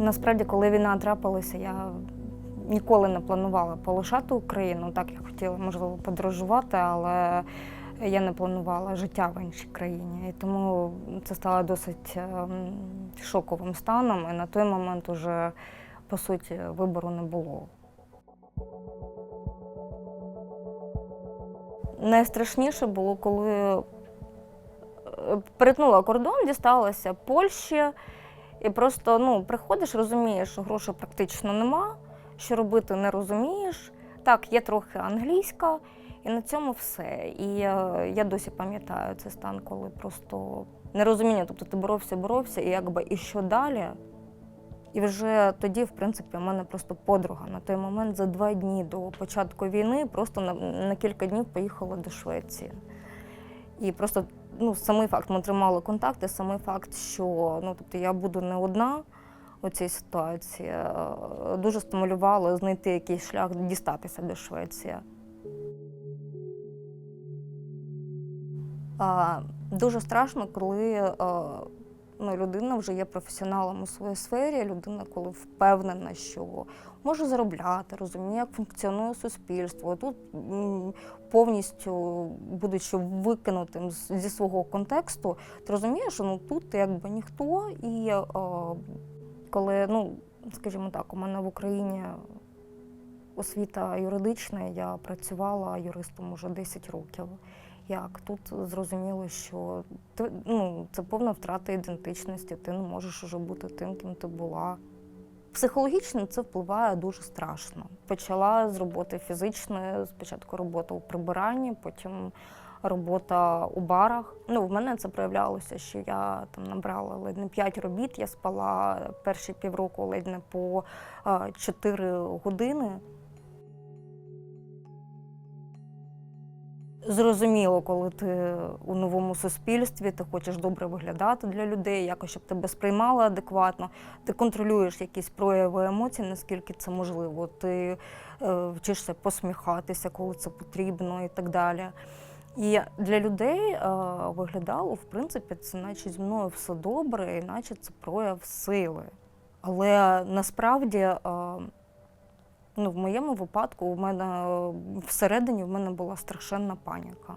Насправді, коли війна трапилася, я ніколи не планувала полишати Україну. Так, я хотіла, можливо, подорожувати, але я не планувала життя в іншій країні. І тому це стало досить ем, шоковим станом. І на той момент уже, по суті, вибору не було. Найстрашніше було, коли е, перетнула кордон, дісталася Польщі, і просто ну, приходиш, розумієш, що грошей практично нема, що робити не розумієш. Так, є трохи англійська, і на цьому все. І е, я досі пам'ятаю цей стан, коли просто нерозуміння, тобто ти боровся, боровся, і якби і що далі. І вже тоді, в принципі, у мене просто подруга на той момент за два дні до початку війни просто на, на кілька днів поїхала до Швеції. І просто ну, самий факт, ми тримали контакти, самий факт, що ну, тобто, я буду не одна у цій ситуації, е, дуже стимулювало знайти якийсь шлях дістатися до Швеції. Дуже страшно, коли е, ну, людина вже є професіоналом у своїй сфері, людина, коли впевнена, що може заробляти, розуміє, як функціонує суспільство. Тут повністю будучи викинутим зі свого контексту, ти розумієш, що ну тут ти якби ніхто, і е, коли, ну, скажімо так, у мене в Україні освіта юридична, я працювала юристом уже 10 років. Як тут зрозуміло, що ти, ну, це повна втрата ідентичності, ти не можеш уже бути тим, ким ти була. Психологічно це впливає дуже страшно. Почала з роботи фізичної, спочатку робота у прибиранні, потім робота у барах. Ну, в мене це проявлялося, що я там набрала ледь не 5 робіт, я спала перші півроку ледь не по 4 години. Зрозуміло, коли ти у новому суспільстві, ти хочеш добре виглядати для людей, якось щоб тебе сприймали адекватно. Ти контролюєш якісь прояви емоцій, наскільки це можливо. Ти е, вчишся посміхатися, коли це потрібно, і так далі. І для людей е, виглядало, в принципі, це наче зі мною все добре, і наче це прояв сили. Але насправді. Е, Ну, в моєму випадку у мене е, всередині в мене була страшенна паніка.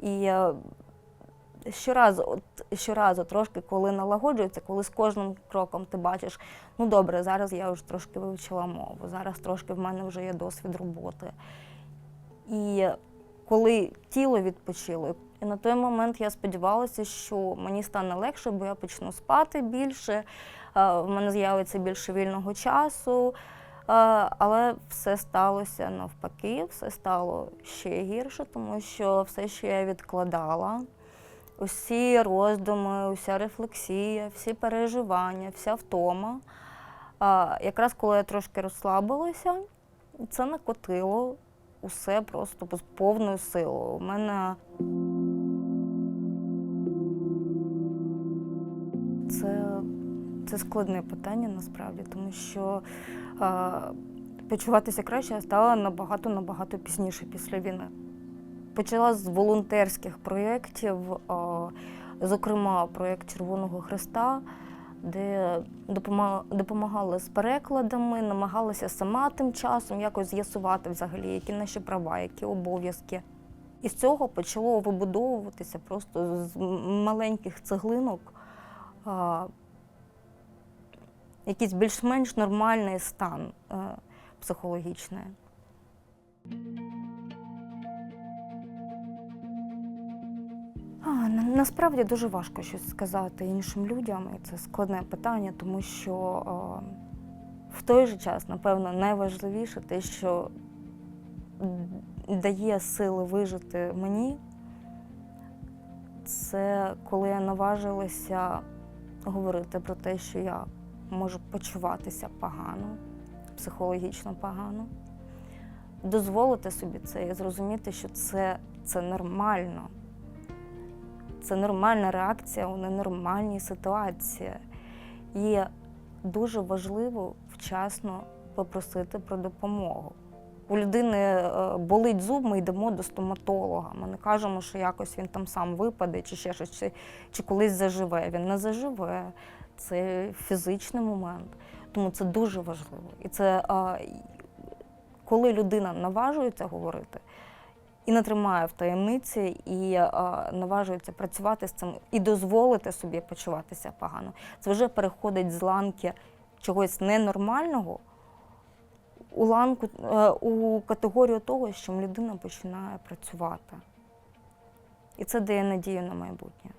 І щоразу, от, щоразу трошки, коли налагоджується, коли з кожним кроком ти бачиш, ну добре, зараз я вже трошки вивчила мову, зараз трошки в мене вже є досвід роботи. І коли тіло відпочило, і на той момент я сподівалася, що мені стане легше, бо я почну спати більше, е, в мене з'явиться більше вільного часу. Але все сталося навпаки, все стало ще гірше, тому що все, що я відкладала, усі роздуми, уся рефлексія, всі переживання, вся втома. Якраз коли я трошки розслабилася, це накотило усе просто з повною силою. У мене це складне питання насправді, тому що почуватися краще я стала набагато набагато пізніше після війни. Почала з волонтерських проєктів, зокрема, проєкт Червоного Христа, де допомагала з перекладами, намагалася сама тим часом якось з'ясувати взагалі, які наші права, які обов'язки. І з цього почало вибудовуватися просто з маленьких цеглинок якийсь більш-менш нормальний стан е, психологічний. А, на- насправді дуже важко щось сказати іншим людям, і це складне питання, тому що е, в той же час, напевно, найважливіше те, що дає сили вижити мені, це коли я наважилася говорити про те, що я можу почуватися погано, психологічно погано, дозволити собі це і зрозуміти, що це, це нормально. Це нормальна реакція у ненормальній ситуації. І дуже важливо вчасно попросити про допомогу. У людини е, болить зуб, ми йдемо до стоматолога. Ми не кажемо, що якось він там сам випаде, чи ще щось, чи, чи колись заживе. Він не заживе. Це фізичний момент. Тому це дуже важливо. І це а, коли людина наважується говорити і не тримає в таємниці, і а, наважується працювати з цим і дозволити собі почуватися погано, це вже переходить з ланки чогось ненормального у ланку е, у категорію того, що людина починає працювати. І це дає надію на майбутнє.